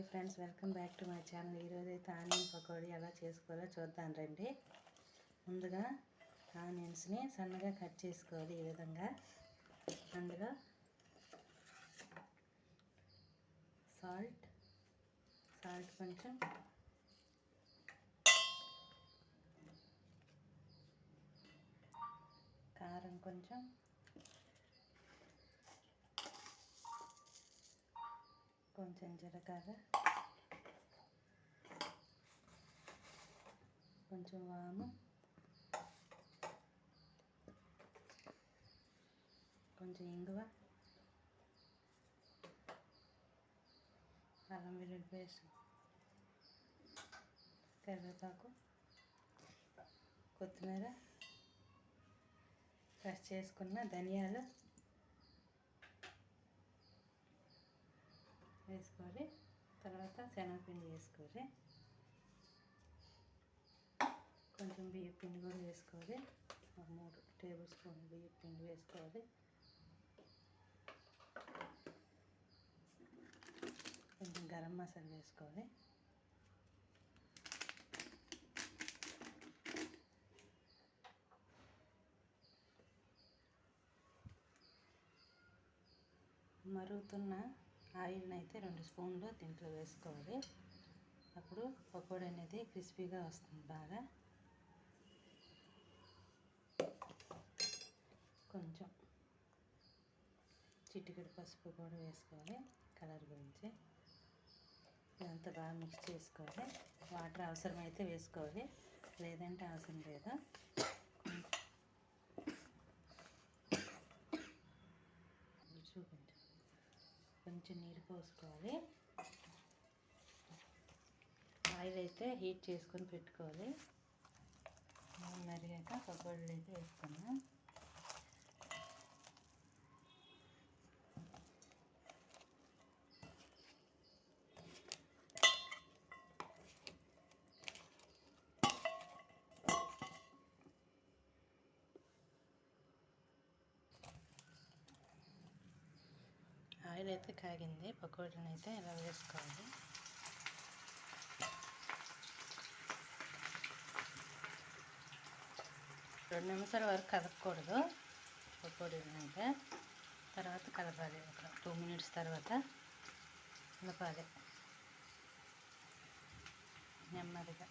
Hi friends welcome back to my channel. ఈరోజు అయితే onion pakodi ఎలా చేసుకోవాలో చూద్దాం రండి. ముందుగా ఆనియన్స్ని సన్నగా కట్ చేసుకోవాలి ఈ విధంగా. అందులో సాల్ట్ సాల్ట్ కొంచెం. కారం కొంచెం. కొంచెం జీలకర్ర కొంచెం వాము కొంచెం ఇంగువ అల్లం వెల్లుల్లి పేస్ట్ కరివేపాకు కొత్తిమీర క్రష్ చేసుకున్న ధనియాలు వేసుకోవాలి తర్వాత శనగపిండి వేసుకోవాలి కొంచెం బియ్యం పిండి కూడా వేసుకోవాలి ఒక మూడు టేబుల్ స్పూన్ బియ్యం పిండి వేసుకోవాలి కొంచెం గరం మసాలా వేసుకోవాలి మరుగుతున్న ఆయిల్ని అయితే రెండు స్పూన్లు దీంట్లో వేసుకోవాలి. అప్పుడు పకోడీ అనేది క్రిస్పీగా వస్తుంది బాగా. కొంచెం చిటికెడు పసుపు కూడా వేసుకోవాలి కలర్ గురించి. ఇదంతా బాగా మిక్స్ చేసుకోవాలి. వాటర్ అవసరమైతే వేసుకోవాలి. లేదంటే అవసరం లేదు. చూపించు. కొంచెం నీరు పోసుకోవాలి. ఆయిల్ అయితే హీట్ చేసుకొని పెట్టుకోవాలి. మరిగాక పకోడీలు అయితే వేసుకున్నాం. ఆయిల్ అయితే కాగింది. పకోడీని అయితే ఇలా వేసుకోవాలి రెండు నిమిషాల వరకు కదపకూడదు పకోడీని అయితే తర్వాత కలపాలి ఒక టూ మినిట్స్ తర్వాత. కలపాలి. నెమ్మదిగా.